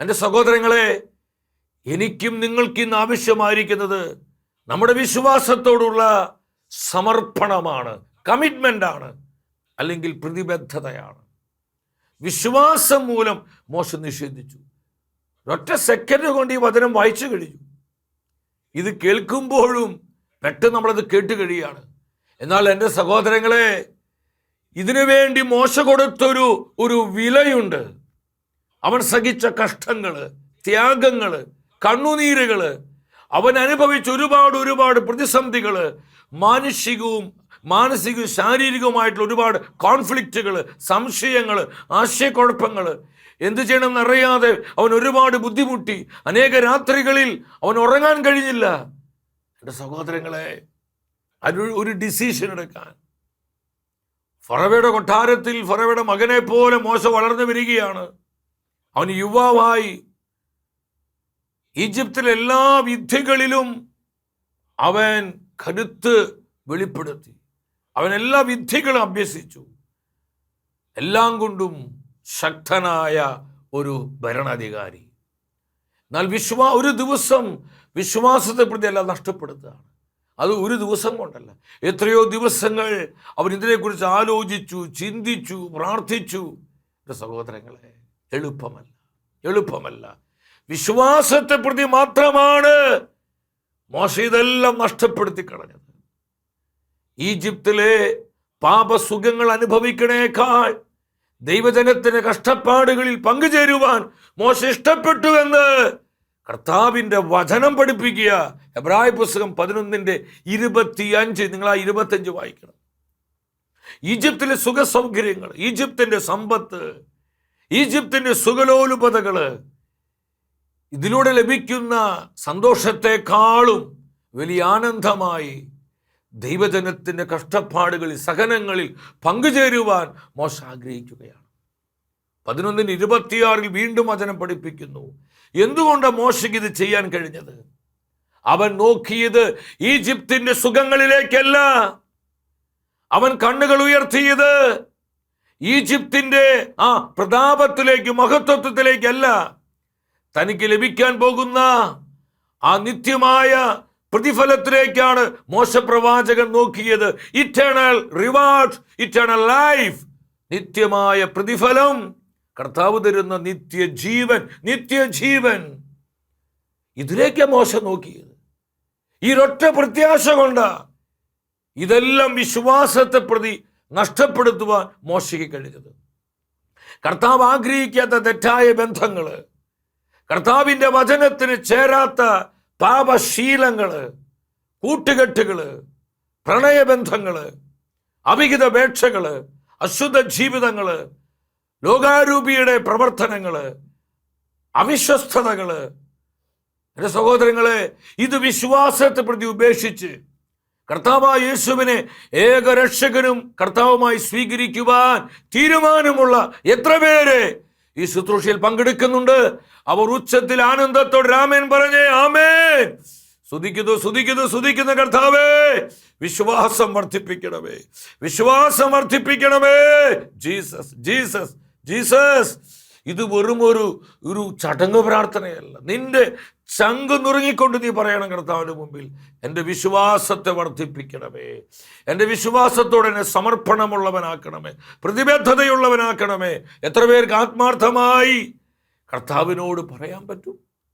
എന്റെ സഹോദരങ്ങളെ എനിക്കും നിങ്ങൾക്ക് ഇന്ന് ആവശ്യമായിരിക്കുന്നത് നമ്മുടെ വിശ്വാസത്തോടുള്ള സമർപ്പണമാണ് കമ്മിറ്റ്മെന്റ് അല്ലെങ്കിൽ പ്രതിബദ്ധതയാണ്. വിശ്വാസം മൂലം മോശം നിഷേധിച്ചു. ഒറ്റ സെക്കൻഡ് കൊണ്ട് ഈ വചനം വായിച്ചു കഴിഞ്ഞു. ഇത് കേൾക്കുമ്പോഴും പെട്ടെന്ന് നമ്മളത് കേട്ട് കഴിയാണ് എന്നാൽ എന്റെ സഹോദരങ്ങളെ ഇതിനു വേണ്ടി മോശ കൊടുത്തൊരു ഒരു വിലയുണ്ട്. അവൻ സഹിച്ച കഷ്ടങ്ങൾ ത്യാഗങ്ങൾ കണ്ണുനീരുകൾ അവൻ അനുഭവിച്ച ഒരുപാട് ഒരുപാട് പ്രതിസന്ധികൾ മാനുഷികവും മാനസികവും ശാരീരികവുമായിട്ടുള്ള ഒരുപാട് കോൺഫ്ലിക്റ്റുകൾ സംശയങ്ങൾ ആശയക്കുഴപ്പങ്ങൾ എന്ത് ചെയ്യണമെന്നറിയാതെ അവൻ ഒരുപാട് ബുദ്ധിമുട്ടി. അനേക രാത്രികളിൽ അവൻ ഉറങ്ങാൻ കഴിഞ്ഞില്ല. എന്റെ സഹോദരങ്ങളെ അതിനൊരു ഒരു ഡിസിഷൻ എടുക്കാൻ. ഫറവയുടെ കൊട്ടാരത്തിൽ ഫറവയുടെ മകനെ പോലെ മോശം വളർന്നു വരികയാണ്. അവൻ യുവാവായി. ഈജിപ്തിലെ എല്ലാ വിദ്യകളിലും അവൻ കരുത്ത് വെളിപ്പെടുത്തി. അവൻ എല്ലാ വിദ്യകളും അഭ്യസിച്ചു. എല്ലാം കൊണ്ടും ശക്തനായ ഒരു ഭരണാധികാരി. എന്നാൽ വിശ്വാ ഒരു ദിവസം വിശ്വാസത്തെ പ്രതി എല്ലാം നഷ്ടപ്പെടുത്തുകയാണ്. അത് ഒരു ദിവസം കൊണ്ടല്ല. എത്രയോ ദിവസങ്ങൾ അവൻ ഇതിനെക്കുറിച്ച് ആലോചിച്ചു ചിന്തിച്ചു പ്രാർത്ഥിച്ചു. സഹോദരങ്ങളെ എളുപ്പമല്ല എളുപ്പമല്ല. വിശ്വാസത്തെ പ്രതി മാത്രമാണ് മോശ ഇതെല്ലാം നഷ്ടപ്പെടുത്തി കളഞ്ഞത്. ഈജിപ്തിലെ പാപസുഖങ്ങൾ അനുഭവിക്കണേക്കാൾ ദൈവജനത്തിന് കഷ്ടപ്പാടുകളിൽ പങ്കുചേരുവാൻ മോശ ഇഷ്ടപ്പെട്ടുവെന്ന് കർത്താവിന്റെ വചനം പഠിപ്പിക്കുക. എബ്രായ പുസ്തകം പതിനൊന്നിന്റെ ഇരുപത്തിയഞ്ച് നിങ്ങൾ ആ ഇരുപത്തഞ്ച് വായിക്കണം. ഈജിപ്തിലെ സുഖസൗകര്യങ്ങൾ ഈജിപ്തിന്റെ സമ്പത്ത് ഈജിപ്തിന്റെ സുഗലോലുപതകൾ ഇതിലൂടെ ലഭിക്കുന്ന സന്തോഷത്തെക്കാളും വലിയ ആനന്ദമായി ദൈവജനത്തിന്റെ കഷ്ടപ്പാടുകളിൽ സഹനങ്ങളിൽ പങ്കുചേരുവാൻ മോശ ആഗ്രഹിക്കുകയാണ്. പതിനൊന്നിന് ഇരുപത്തിയാറിൽ വീണ്ടും വചനം പഠിപ്പിക്കുന്നു. എന്തുകൊണ്ട് മോശയ്ക്ക് ഇത് ചെയ്യാൻ കഴിഞ്ഞത്? അവൻ നോക്കിയത് ഈജിപ്തിന്റെ സുഖങ്ങളിലേക്കല്ല. അവൻ കണ്ണുകൾ ഉയർത്തിയത് ഈജിപ്തിന്റെ ആ പ്രതാപത്തിലേക്ക് മഹത്വത്വത്തിലേക്കല്ല തനിക്ക് ലഭിക്കാൻ പോകുന്ന ആ നിത്യമായ പ്രതിഫലത്തിലേക്കാണ് മോശപ്രവാചകൻ നോക്കിയത്. ഇറ്റേണൽ റിവാർഡ് ഇറ്റേണൽ ലൈഫ് നിത്യമായ പ്രതിഫലം കർത്താവ് തരുന്ന നിത്യജീവൻ നിത്യജീവൻ. ഇതിലേക്ക് മോശം നോക്കിയത്. ഈ ഒറ്റ പ്രത്യാശ കൊണ്ട ഇതെല്ലാം വിശ്വാസത്തെ പ്രതി നഷ്ടപ്പെടുത്തുവാൻ മോശയ്ക്ക് കഴിഞ്ഞത്. കർത്താവ് ആഗ്രഹിക്കാത്ത തെറ്റായ ബന്ധങ്ങൾ കർത്താവിന്റെ വചനത്തിന് ചേരാത്ത പാപശീലങ്ങൾ കൂട്ടുകെട്ടുകൾ പ്രണയബന്ധങ്ങൾ അവിഹിതപേക്ഷകൾ അശുദ്ധ ജീവിതങ്ങൾ ലോകാരൂപിയുടെ പ്രവർത്തനങ്ങൾ അവിശ്വസ്തതകൾ എന്റെ സഹോദരങ്ങളെ ഇത് വിശ്വാസത്തെ പ്രതി ഉപേക്ഷിച്ച് കർത്താവായ യേശുവിനെ ഏകരക്ഷകനും കർത്താവുമായി സ്വീകരിക്കുവാൻ തീരുമാനമുള്ള എത്ര പേര് ഈ ശുശ്രൂഷയിൽ പങ്കെടുക്കുന്നുണ്ട്? അവർ ഉച്ചത്തിൽ ആനന്ദത്തോട് രാമൻ പറഞ്ഞേ ആമേൻ. സ്തുതിക്കുന്നു സ്തുതിക്കുന്നു സ്തുതിക്കുന്ന കർത്താവേ. വിശ്വാസം വർദ്ധിപ്പിക്കണമേ. വിശ്വാസം വർദ്ധിപ്പിക്കണമേ. Jesus Jesus Jesus. ഇത് വെറും ഒരു ഒരു ചടങ്ങ് പ്രാർത്ഥനയല്ല. നിന്റെ ചങ്ക് നുറുങ്ങിക്കൊണ്ട് നീ പറയണം കർത്താവിന് മുമ്പിൽ. എന്റെ വിശ്വാസത്തെ വർദ്ധിപ്പിക്കണമേ. എന്റെ വിശ്വാസത്തോടെ എന്നെ സമർപ്പണമുള്ളവനാക്കണമേ. പ്രതിബദ്ധതയുള്ളവനാക്കണമേ. എത്ര പേർക്ക് ആത്മാർത്ഥമായി കർത്താവിനോട് പറയാൻ പറ്റും?